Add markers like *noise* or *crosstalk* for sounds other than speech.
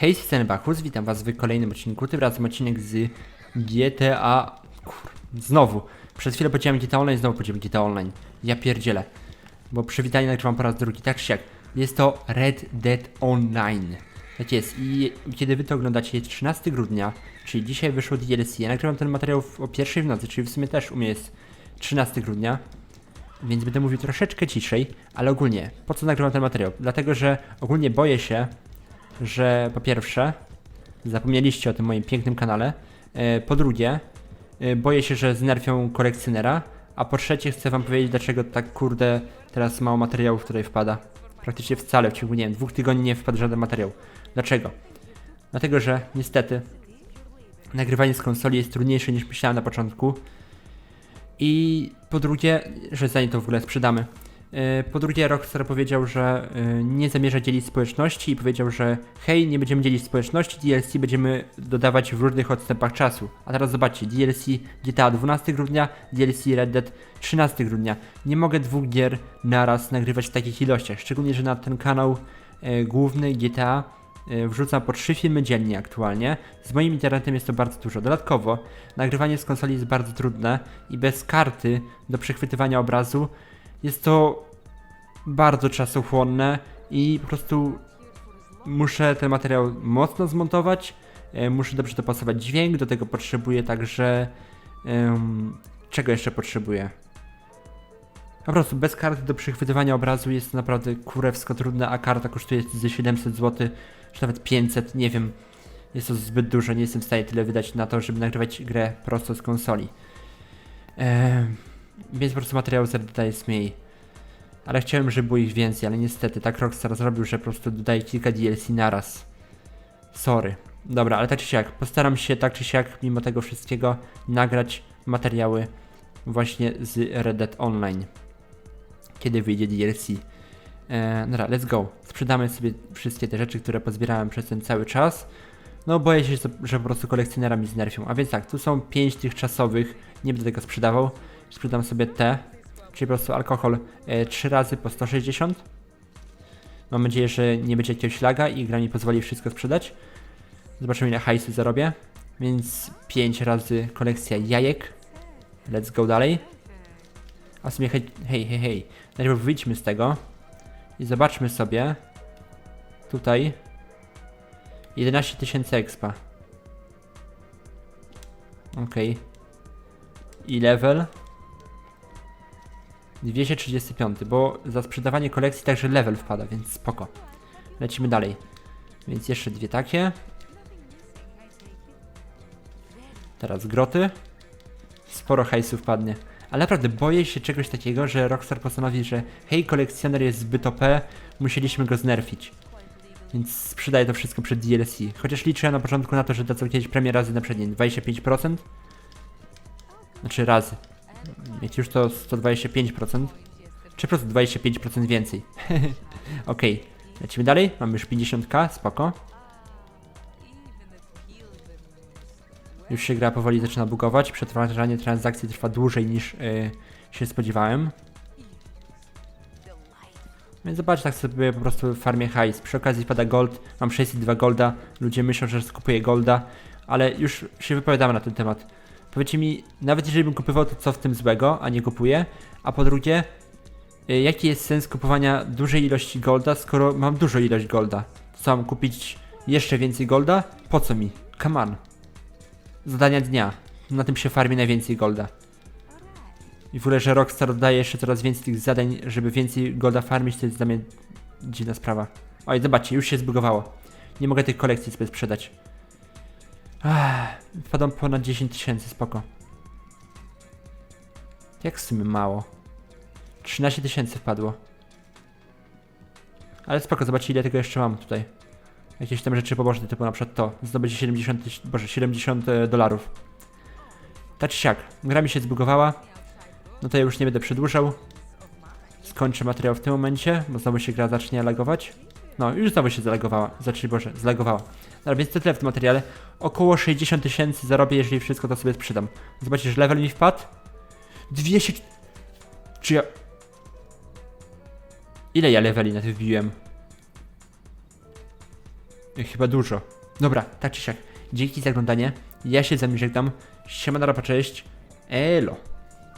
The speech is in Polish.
Hej, jestem Bachus, witam was w kolejnym odcinku, tym razem odcinek z GTA... Kur... Znowu. Przez chwilę powiedziałem GTA Online, znowu powiedziałem GTA Online. Ja pierdzielę. Bo przywitanie nagrywam po raz drugi, tak czy jak. Jest to Red Dead Online. Tak jest i kiedy wy to oglądacie, jest 13 grudnia, czyli dzisiaj wyszło DLC. Ja nagrywam ten materiał o pierwszej w nocy, czyli w sumie też u mnie jest 13 grudnia. Więc będę mówił troszeczkę ciszej, ale ogólnie, po co nagrywam ten materiał? Dlatego, że ogólnie boję się, że po pierwsze, zapomnieliście o tym moim pięknym kanale, e, po drugie, e, boję się, że znerfią kolekcjonera, a po trzecie chcę wam powiedzieć, dlaczego tak kurde teraz mało materiałów tutaj wpada. Praktycznie wcale w ciągu, nie wiem, dwóch tygodni nie wpadł żaden materiał. Dlaczego? Dlatego, że niestety nagrywanie z konsoli jest trudniejsze niż myślałem na początku. I po drugie, że zanim to w ogóle sprzedamy. Yy, Po drugie, Rockstar powiedział, że yy, nie zamierza dzielić społeczności i powiedział, że hej, nie będziemy dzielić społeczności, DLC będziemy dodawać w różnych odstępach czasu. A teraz zobaczcie, DLC GTA 12 grudnia, DLC Red Dead 13 grudnia. Nie mogę dwóch gier naraz nagrywać w takich ilościach, szczególnie, że na ten kanał yy, główny GTA wrzucam po trzy filmy dziennie aktualnie. Z moim internetem jest to bardzo dużo. Dodatkowo, nagrywanie z konsoli jest bardzo trudne i bez karty do przechwytywania obrazu jest to bardzo czasochłonne i po prostu muszę ten materiał mocno zmontować, e, muszę dobrze dopasować dźwięk, do tego potrzebuję także em, czego jeszcze potrzebuję? Po prostu bez karty do przechwytywania obrazu jest naprawdę kurewsko trudne, a karta kosztuje ze 700 zł, czy nawet 500, nie wiem. Jest to zbyt dużo, nie jestem w stanie tyle wydać na to, żeby nagrywać grę prosto z konsoli. Em, więc po prostu materiału z Red Deada jest mniej. Ale chciałem, żeby było ich więcej, ale niestety tak Rockstar zrobił, że po prostu dodaje kilka DLC naraz. Sorry. Dobra, ale tak czy siak, postaram się tak czy siak, mimo tego wszystkiego, nagrać materiały właśnie z Red Dead Online. Kiedy wyjdzie DLC. E, dobra, let's go. Sprzedamy sobie wszystkie te rzeczy, które pozbierałem przez ten cały czas. No boję się, że- po prostu kolekcjonera mi znerfią. A więc tak, tu są 5 tych czasowych, nie będę tego sprzedawał. Sprzedam sobie te, czyli po prostu alkohol e, 3 razy po 160. Mam nadzieję, że nie będzie jakiegoś laga i gra mi pozwoli wszystko sprzedać. Zobaczymy ile hajsu zarobię. Więc 5 razy kolekcja jajek. Let's go dalej. A w sumie hej, hej, hej, hej. Najpierw wyjdźmy z tego i zobaczmy sobie tutaj 11 tysięcy expa. Okej. I level 235, bo za sprzedawanie kolekcji także level wpada, więc spoko. Lecimy dalej. Więc jeszcze dwie takie. Teraz groty. Sporo hajsu wpadnie. Ale naprawdę boję się czegoś takiego, że Rockstar postanowi, że hej, kolekcjoner jest zbyt OP, musieliśmy go znerfić. Więc sprzedaję to wszystko przed DLC. Chociaż liczyłem na początku na to, że dadzą kiedyś premię razy na przednie 25%. Znaczy razy. Mieć już to 125%. Czy po prostu 25% więcej. *laughs* Okej, lecimy dalej. Mamy już 50k, spoko. Już się gra powoli zaczyna bugować. Przetwarzanie transakcji trwa dłużej niż yy, się spodziewałem. Więc zobacz, tak sobie po prostu farmię hajs. Przy okazji pada gold, mam 602 golda. Ludzie myślą, że skupuję golda, ale już się wypowiadamy na ten temat. Powiedzcie mi, nawet jeżeli bym kupował, to co w tym złego, a nie kupuję? A po drugie, y, jaki jest sens kupowania dużej ilości golda, skoro mam dużą ilość golda? Co mam kupić jeszcze więcej golda? Po co mi? Come on. Zadania dnia. Na tym się farmi najwięcej golda. I w ogóle, że Rockstar dodaje jeszcze coraz więcej tych zadań, żeby więcej golda farmić, to jest dla mnie dziwna sprawa. Oj, zobaczcie, już się zbugowało. Nie mogę tych kolekcji sobie sprzedać. Ach, wpadam ponad 10 tysięcy, spoko. Jak w sumie mało. 13 tysięcy wpadło. Ale spoko, zobaczcie ile tego jeszcze mam tutaj. Jakieś tam rzeczy poboczne, typu na przykład to. Zdobycie 70 tyś- boże, 70 e, dolarów. Tak czy siak, gra mi się zbugowała. No to ja już nie będę przedłużał. Skończę materiał w tym momencie, bo znowu się gra zacznie lagować. No, już znowu się zalagowała. Znaczy, boże, zalagowała. Dobra, więc to tyle w tym materiale. Około 60 tysięcy zarobię, jeżeli wszystko to sobie sprzedam. Zobaczysz, level mi wpadł. 200... Czy ja... Ile ja leveli na tym wbiłem? Chyba dużo. Dobra, tak czy siak. Dzięki za oglądanie. Ja się z wami żegnam. Siema, cześć. Elo.